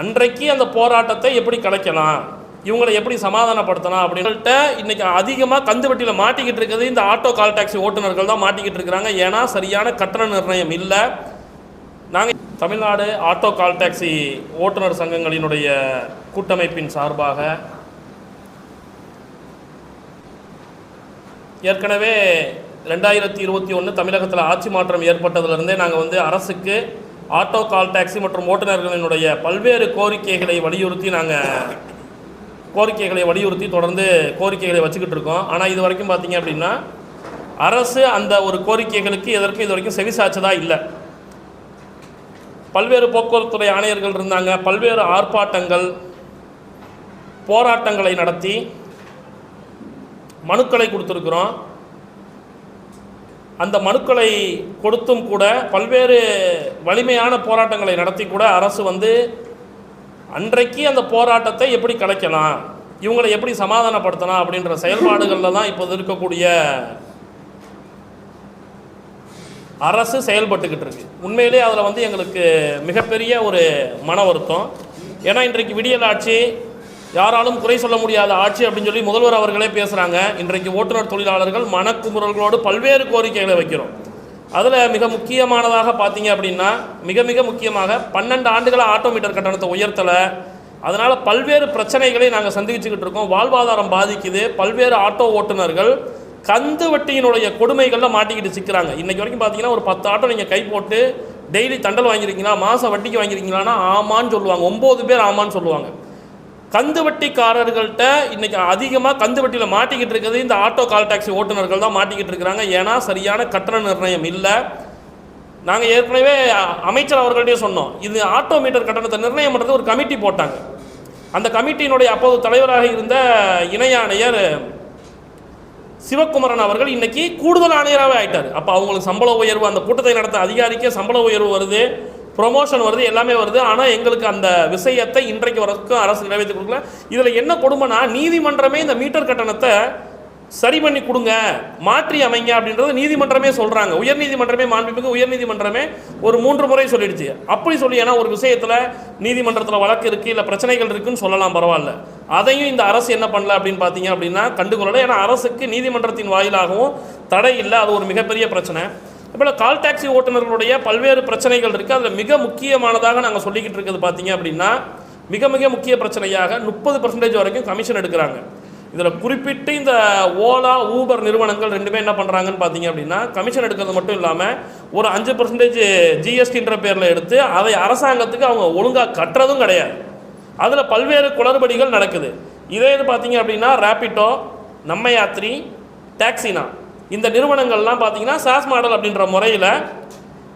அன்றைக்கு அந்த போராட்டத்தை எப்படி கலைக்கலாம்? இவங்களை எப்படி சமாதானப்படுத்தலாம் அப்படின்ட்டு இன்னைக்கு அதிகமாக கந்துவட்டியில் மாட்டிக்கிட்டு இருக்கிறது இந்த ஆட்டோ கால் டாக்ஸி ஓட்டுநர்கள் தான் மாட்டிக்கிட்டு இருக்கிறாங்க. ஏன்னா சரியான கட்டண நிர்ணயம் இல்லை. நாங்கள் தமிழ்நாடு ஆட்டோ கால் டாக்ஸி ஓட்டுநர் சங்கங்களினுடைய கூட்டமைப்பின் சார்பாக ஏற்கனவே ரெண்டாயிரத்தி இருபத்தி ஒன்று தமிழகத்தில் ஆட்சி மாற்றம் ஏற்பட்டதுலேருந்தே நாங்கள் வந்து அரசுக்கு ஆட்டோ கால் டாக்ஸி மற்றும் ஓட்டுநர்களினுடைய பல்வேறு கோரிக்கைகளை வலியுறுத்தி நாங்கள் கோரிக்கைகளை வலியுறுத்தி தொடர்ந்து கோரிக்கைகளை வச்சுக்கிட்டு இருக்கோம். ஆனால் இது வரைக்கும் பார்த்தீங்க அப்படின்னா அரசு அந்த ஒரு கோரிக்கைகளுக்கு எதற்கும் இது வரைக்கும் செவிசாச்சதா இல்லை. பல்வேறு போக்குவரத்துறை ஆணையர்கள் இருந்தாங்க. பல்வேறு ஆர்ப்பாட்டங்கள் போராட்டங்களை நடத்தி மனுக்களை கொடுத்துருக்குறோம். அந்த மனுக்களை கொடுத்தும் கூட பல்வேறு வலிமையான போராட்டங்களை நடத்தி கூட அரசு வந்து அன்றைக்கு அந்த போராட்டத்தை எப்படி கலைக்கலாம் இவங்களை எப்படி சமாதானப்படுத்தலாம் அப்படின்ற செயல்பாடுகளில் தான் இப்போது இருக்கக்கூடிய அரசு செயல்பட்டுக்கிட்டு இருக்கு. உண்மையிலே அதில் வந்து எங்களுக்கு மிகப்பெரிய ஒரு மன வருத்தம். ஏன்னா இன்றைக்கு விடியல் ஆட்சி யாராலும் குறை சொல்ல முடியாத ஆட்சி அப்படின்னு சொல்லி முதல்வர் அவர்களே பேசுகிறாங்க இன்றைக்கு ஓட்டுநர் தொழிலாளர்கள் மனக்குமுறல்களோடு பல்வேறு கோரிக்கைகளை வைக்கிறோம். அதில் மிக முக்கியமானதாக பார்த்தீங்க அப்படின்னா மிக மிக முக்கியமாக பன்னெண்டு ஆண்டுகளாக ஆட்டோமீட்டர் கட்டணத்தை உயர்த்தலை. அதனால் பல்வேறு பிரச்சனைகளை நாங்கள் சந்திச்சுக்கிட்டு இருக்கோம். வாழ்வாதாரம் பாதிக்குது. பல்வேறு ஆட்டோ ஓட்டுநர்கள் கந்து வட்டியினுடைய கொடுமைகளில் மாட்டிக்கிட்டு சிக்கிறாங்க. இன்றைக்கி வரைக்கும் பார்த்தீங்கன்னா ஒரு பத்து ஆட்டோ நீங்கள் கை போட்டு டெய்லி தண்டல் வாங்கியிருக்கீங்களா? மாதம் வட்டிக்கு வாங்கியிருக்கீங்களான்னா ஆமான்னு சொல்லுவாங்க. ஒம்பது பேர் ஆமான்னு சொல்லுவாங்க. கந்து வட்டிக்காரர்கள்ட்ட இன்னைக்கு அதிகமாக கந்து வட்டியில் மாட்டிக்கிட்டு இருக்கிறது இந்த ஆட்டோ கால் டாக்ஸி ஓட்டுநர்கள் தான் மாட்டிக்கிட்டு இருக்கிறாங்க. ஏன்னா சரியான கட்டண நிர்ணயம் இல்லை. நாங்கள் ஏற்கனவே அமைச்சர் அவர்கள்ட்டே சொன்னோம். இது ஆட்டோ மீட்டர் கட்டணத்தை நிர்ணயம் பண்ணுறது ஒரு கமிட்டி போட்டாங்க. அந்த கமிட்டியினுடைய அப்போது தலைவராக இருந்த இணை ஆணையர் சிவகுமரன் அவர்கள் இன்னைக்கு கூடுதல் ஆணையராகவே ஆயிட்டார். அப்போ அவங்களுக்கு சம்பள உயர்வு அந்த கூட்டத்தை நடத்த அதிகாரிக்கே சம்பள உயர்வு வருது. ப்ரொமோஷன் வருது எல்லாமே வருது. ஆனால் எங்களுக்கு அந்த விஷயத்தை இன்றைக்கு வரைக்கும் அரசு நிறைவேற்றி கொடுக்கல. இதில் என்ன கொடுமைனா நீதிமன்றமே இந்த மீட்டர் கட்டணத்தை சரி பண்ணி கொடுங்க மாற்றி அமைங்க அப்படின்றது நீதிமன்றமே சொல்கிறாங்க உயர்நீதிமன்றமே மாண்புமிகு உயர்நீதிமன்றமே ஒரு மூன்று முறை சொல்லிடுச்சு. அப்படி சொல்லி ஏன்னா ஒரு விஷயத்தில் நீதிமன்றத்தில் வழக்கு இருக்குது இல்லை பிரச்சனைகள் இருக்குன்னு சொல்லலாம் பரவாயில்ல. அதையும் இந்த அரசு என்ன பண்ணல அப்படின்னு பார்த்தீங்க அப்படின்னா கண்டுகொள்ளலை. ஏன்னா அரசுக்கு நீதிமன்றத்தின் வாயிலாகவும் தடை இல்லை அது ஒரு மிகப்பெரிய பிரச்சனை. இப்போ கால் டாக்ஸி ஓட்டுநர்களுடைய பல்வேறு பிரச்சனைகள் இருக்குது அதில் மிக முக்கியமானதாக நாங்கள் சொல்லிக்கிட்டு இருக்கிறது பார்த்தீங்க அப்படின்னா மிக மிக முக்கிய பிரச்சனையாக முப்பது பர்சன்டேஜ் வரைக்கும் கமிஷன் எடுக்கிறாங்க. இதில் குறிப்பிட்டு இந்த ஓலா ஊபர் நிறுவனங்கள் ரெண்டுமே என்ன பண்ணுறாங்கன்னு பார்த்தீங்க அப்படின்னா கமிஷன் எடுக்கிறது மட்டும் இல்லாமல் ஒரு அஞ்சு பர்சன்டேஜ் ஜிஎஸ்டின்ற பேரில் எடுத்து அதை அரசாங்கத்துக்கு அவங்க ஒழுங்காக கட்டுறதும் கிடையாது. அதில் பல்வேறு குளறுபடிகள் நடக்குது. இதே இது பார்த்தீங்க அப்படின்னா ரேப்பிட்டோ நம்ம யாத்திரி டாக்ஸினா இந்த நிறுவனங்கள்லாம் பார்த்தீங்கன்னா சாஸ் மாடல் அப்படின்ற முறையில்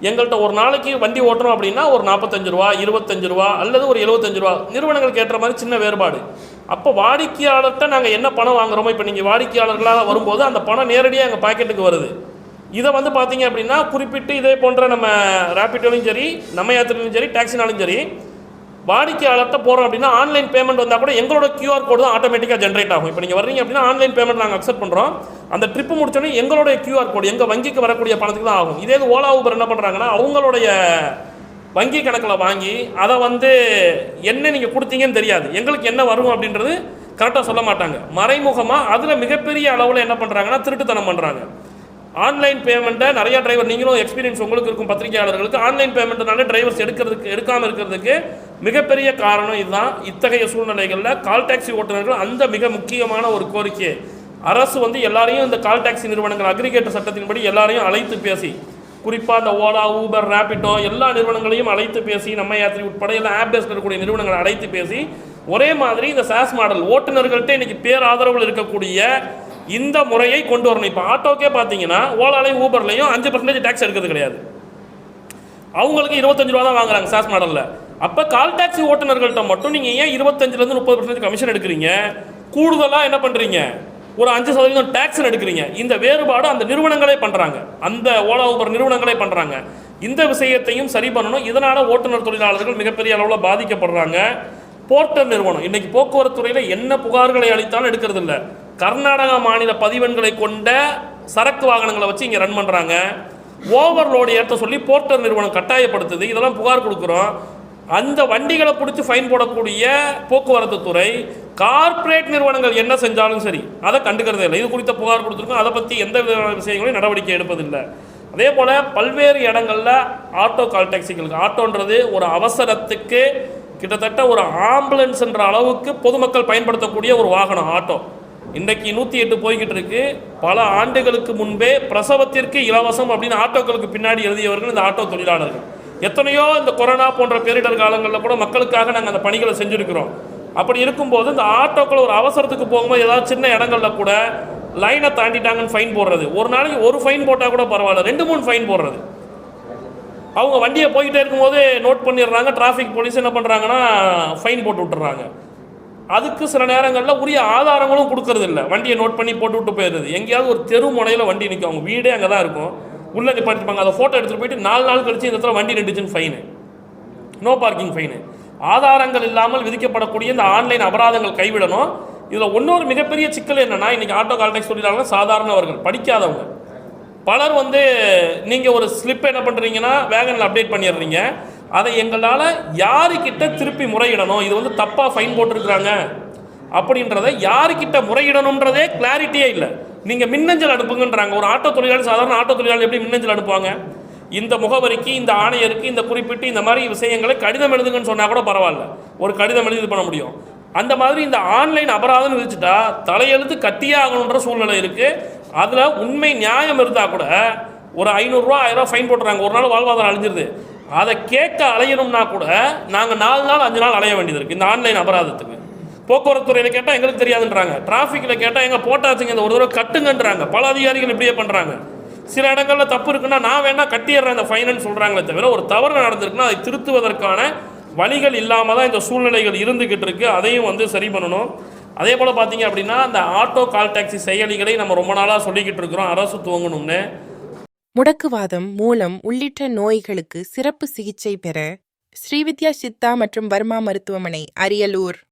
எங்கள்கிட்ட ஒரு நாளைக்கு வண்டி ஓட்டுறோம் அப்படின்னா ஒரு நாற்பத்தஞ்சு ரூபா இருபத்தஞ்சு ரூபா அல்லது ஒரு எழுபத்தஞ்சு ரூபா. நிறுவனங்களுக்கு ஏற்ற மாதிரி சின்ன வேறுபாடு. அப்போ வாடிக்கையாளர்கிட்ட நாங்கள் என்ன பணம் வாங்குறோமோ இப்போ நீங்கள் வாடிக்கையாளர்களாக வரும்போது அந்த பணம் நேரடியாக எங்கள் பாக்கெட்டுக்கு வருது. இதை வந்து பார்த்தீங்க அப்படின்னா குறிப்பிட்டு இதே போன்ற நம்ம ரேப்பிட்டோலையும் சரி நம்ம யாத்திரையிலும் சரி டாக்ஸினாலும் சரி வாடிக்கையாளர்கிட்ட போகிறோம் அப்படின்னா ஆன்லைன் பேமெண்ட் வந்தால் கூட எங்களோட கியூஆர் கோடு தான் ஆட்டோமேட்டிக்காக ஜென்ரேட் ஆகும். இப்போ நீங்கள் வர்றீங்க அப்படின்னா ஆன்லைன் பேமெண்ட் நாங்கள் அக்செப்ட் பண்ணுறோம் அந்த ட்ரிப்பு முடிச்சோடனே எங்களுடைய கியூஆர் கோடு எங்கள் வங்கிக்கு வரக்கூடிய பணத்துக்கு தான் ஆகும். இதே ஓலா ஊபர் என்ன பண்ணுறாங்கன்னா அவங்களுடைய வங்கி கணக்கில் வாங்கி அதை வந்து என்ன நீங்கள் கொடுத்தீங்கன்னு தெரியாது. எங்களுக்கு என்ன வரும் அப்படின்றது கரெக்டாக சொல்ல மாட்டாங்க. மறைமுகமாக அதில் மிகப்பெரிய அளவில் என்ன பண்ணுறாங்கன்னா திருட்டுத்தனம் பண்ணுறாங்க ஆன்லைன் பேமெண்ட்டை நிறைய டிரைவர் நீங்களும் எக்ஸ்பீரியன்ஸ் உங்களுக்கு இருக்கும் பத்திரிகையாளர்களுக்கு. ஆன்லைன் பேமெண்ட்னால டிரைவர்ஸ் எடுக்கிறதுக்கு எடுக்காமல் இருக்கிறதுக்கு மிகப்பெரிய காரணம் இதுதான். இத்தகைய சூழ்நிலைகளில் கால் டாக்ஸி ஓட்டுநர்கள் அந்த மிக முக்கியமான ஒரு கோரிக்கை அரசு வந்து எல்லாரையும் இந்த கால் டாக்ஸி நிறுவனங்கள் அக்ரிகேட்டர் சட்டத்தின்படி எல்லாரையும் அழைத்து பேசி குறிப்பாக இந்த ஓலா ஊபர் ரேபிட்டோ எல்லா நிறுவனங்களையும் அழைத்து பேசி நம்ம யாத்திரை உட்பட எல்லா ஆப் பேஸ்ட் இருக்கக்கூடிய நிறுவனங்களை அழைத்து பேசி ஒரே மாதிரி இந்த சாஸ் மாடல் ஓட்டுநர்கள்ட்ட இன்றைக்கி பேராதரவில் இருக்கக்கூடிய இந்த முறையை கொண்டு வரணும். இப்போ ஆட்டோக்கே பார்த்தீங்கன்னா ஓலாலையும் ஊபர்லையும் அஞ்சு பர்சன்டேஜ் டேக்ஸ் எடுக்கிறது கிடையாது. அவங்களுக்கு இருபத்தஞ்சு ரூபா தான் வாங்குறாங்க சாஸ் மாடலில் அப்போ கால் டாக்ஸி ஓட்டுநர்கள்ட்ட மட்டும் நீங்கள் ஏன் இருபத்தஞ்சிலேருந்து முப்பது பர்சன்டேஜ் கமிஷன் எடுக்கிறீங்க? கூடுதலாக என்ன பண்ணுறீங்க ஒரு அஞ்சு சதவீதம் டேக்ஸ் எடுக்கிறீங்க. இந்த வேறுபாடு அந்த நிறுவனங்களே பண்ணுறாங்க அந்த ஓலா ஊபர் நிறுவனங்களே பண்ணுறாங்க இந்த விஷயத்தையும் சரி பண்ணணும். இதனால் ஓட்டுநர் தொழிலாளர்கள் மிகப்பெரிய அளவில் பாதிக்கப்படுறாங்க. போர்ட்டர் நிறுவனம். இன்றைக்கி போக்குவரத்து துறையில் என்ன புகார்களை அளித்தாலும் எடுக்கிறது இல்லை கர்நாடகா மாநில பதிவெண்களை கொண்ட சரக்கு வாகனங்களை வச்சு இங்கே ரன் பண்ணுறாங்க ஓவர்லோடு ஏற்ற சொல்லி போர்ட்டர் நிறுவனம் கட்டாயப்படுத்துது. இதெல்லாம் புகார் கொடுக்குறோம். அந்த வண்டிகளை பிடிச்சி ஃபைன் போடக்கூடிய போக்குவரத்து துறை கார்ப்பரேட் நிறுவனங்கள் என்ன செஞ்சாலும் சரி அதை கண்டுக்கிறதே இல்லை. இது குறித்த புகார் கொடுத்துருக்கோம். அதை பற்றி எந்த விதமான விஷயங்களையும் நடவடிக்கை எடுப்பதில்லை. அதே போல் பல்வேறு இடங்களில் ஆட்டோ கால் டாக்ஸிகளுக்கு ஆட்டோன்றது ஒரு அவசரத்துக்கு கிட்டத்தட்ட ஒரு ஆம்புலன்ஸ்ன்ற அளவுக்கு பொதுமக்கள் பயன்படுத்தக்கூடிய ஒரு வாகனம் ஆட்டோ இன்றைக்கு நூற்றி எட்டு போய்கிட்டு இருக்கு. பல ஆண்டுகளுக்கு முன்பே பிரசவத்திற்கு இலவசம் அப்படின்னு ஆட்டோக்களுக்கு பின்னாடி எழுதியவர்கள் இந்த ஆட்டோ தொழிலாளர்கள். எத்தனையோ இந்த கொரோனா போன்ற பேரிடர் காலங்களில் கூட மக்களுக்காக நாங்கள் அந்த பணிகளை செஞ்சுருக்கிறோம். அப்படி இருக்கும்போது இந்த ஆட்டோக்கள் ஒரு அவசரத்துக்கு போகும்போது ஏதாவது சின்ன இடங்கள்ல கூட லைனை தாண்டிட்டாங்கன்னு ஃபைன் போடுறது. ஒரு நாளைக்கு ஒரு ஃபைன் போட்டால் கூட பரவாயில்ல. ரெண்டு மூணு ஃபைன் போடுறது. அவங்க வண்டியை போய்கிட்டே இருக்கும்போது நோட் பண்ணிடுறாங்க. டிராஃபிக் போலீஸ் என்ன பண்ணுறாங்கன்னா ஃபைன் போட்டு விட்டுறாங்க. அதுக்கு சில நேரங்களில் உரிய ஆதாரங்களும் கொடுக்கறது இல்லை வண்டியை நோட் பண்ணி போட்டு விட்டு போயிடுது எங்கேயாவது ஒரு தெரு முனையில் வண்டி நிற்கும் அவங்க வீடே அங்கே தான் இருக்கும். உள்ளே நிப்பாட்டிருப்பாங்க அதை ஃபோட்டோ எடுத்துகிட்டு போயிட்டு நாலு நாள் கழிச்சு இந்த இடத்துல வண்டி நின்றுச்சுன்னு ஃபைனு நோ பார்க்கிங் ஃபைனு ஆதாரங்கள் இல்லாமல் விதிக்கப்படக்கூடிய இந்த ஆன்லைன் அபராதங்கள் கைவிடணும். இதில் இன்னொரு மிகப்பெரிய சிக்கல் என்னன்னா இன்றைக்கி ஆட்டோ கால்டாக்ஸ் தொழிலாளர்கள் சாதாரணவர்கள் படிக்காதவங்க. பலர் வந்து நீங்கள் ஒரு ஸ்லிப் என்ன பண்ணுறீங்கன்னா வேகனில் அப்டேட் பண்ணிடுறீங்க. அதை எங்களால் யாருக்கிட்ட திருப்பி முறையிடணும்? இது வந்து தப்பாக ஃபைன் போட்டிருக்கிறாங்க. அப்படின்றத யாருக்கிட்ட முறையிடணுன்றதே கிளாரிட்டியே இல்லை. நீங்கள் மின்னஞ்சல் அனுப்புங்கன்றாங்க. ஒரு ஆட்டோ தொழிலாளி சாதாரண ஆட்டோ தொழிலாளி எப்படி மின்னஞ்சல் அனுப்புவாங்க? இந்த முகவரிக்கு இந்த ஆணையருக்கு இந்த குறிப்பிட்டு இந்த மாதிரி விஷயங்களை கடிதம் எழுதுங்கன்னு சொன்னால் கூட பரவாயில்ல. ஒரு கடிதம் எழுதி இது பண்ண முடியும். அந்த மாதிரி இந்த ஆன்லைன் அபராதம் விதிச்சுட்டா தலையெழுத்து கத்தியே ஆகணுன்ற சூழ்நிலை இருக்குது அதில் உண்மை நியாயம் இருந்தால் கூட ஒரு ஐநூறுரூவா ஆயிரரூவா ஃபைன் போட்டுறாங்க. ஒரு நாள் வாழ்வாதாரம் அழிஞ்சிருது. அதை கேட்க அலையணும்னா கூட நாங்கள் நாலு நாள் அஞ்சு நாள் அலைய வேண்டியது இருக்குது இந்த ஆன்லைன் அபராதத்துக்கு. போக்குவரத்துறையில் கேட்டால் எங்களுக்கு தெரியாதுன்றாங்க. டிராஃபிக்கில் கேட்டால் எங்கள் போட்டாச்சுங்க இந்த ஒரு தடவை கட்டுங்கன்றாங்க. பல அதிகாரிகள் இப்படியே பண்ணுறாங்க சில இடங்களில் தப்பு இருக்குன்னா நான் வேணால் கட்டிடுறேன் இந்த ஃபைனல்னு சொல்கிறாங்களே தவிர ஒரு தவறு நடந்திருக்குன்னா அதை திருத்துவதற்கான வழிகள் இல்லாமல் தான் இந்த சூழ்நிலைகள் இருந்துக்கிட்டு இருக்கு. அதையும் வந்து சரி பண்ணணும். அதே போல் பார்த்தீங்க அப்படின்னா அந்த ஆட்டோ கால் டாக்ஸி செயலிகளை நம்ம ரொம்ப நாளாக சொல்லிக்கிட்டு இருக்கிறோம். அரசு துவங்கணும்னு. முடக்குவாதம் மூலம் உள்ளிட்ட நோய்களுக்கு சிறப்பு சிகிச்சை பெற ஸ்ரீவித்யா சித்தா மற்றும் வர்மா மருத்துவமனை அரியலூர்.